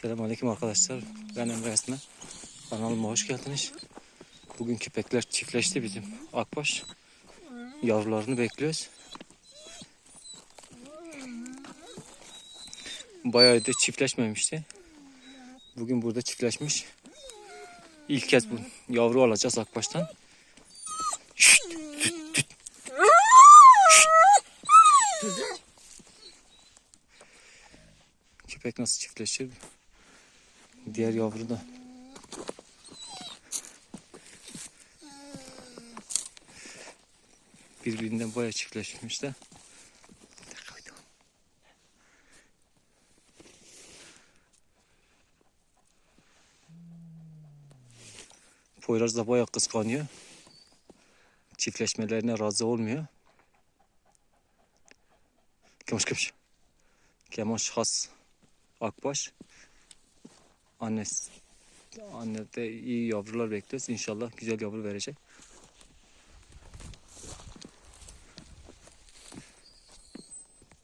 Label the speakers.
Speaker 1: Selamünaleyküm arkadaşlar. Ben Emre Esme. Kanalıma hoş geldiniz. Bugün köpekler çiftleşti bizim Akbaş. Yavrularını bekliyoruz. Bayağı da çiftleşmemişti. Bugün burada çiftleşmiş. İlk kez bu yavru alacağız Akbaş'tan. Şşt, tüt, tüt. Köpek nasıl çiftleşir? Diğer yavru da. Birbirinden bayağı çiftleşmişler. Poyraz da bayağı kıskanıyor. Çiftleşmelerine razı olmuyor. Kemoş kemoş. Kemoş has akbaş. Annesi Anne de iyi yavrular bekliyoruz. İnşallah güzel yavru verecek.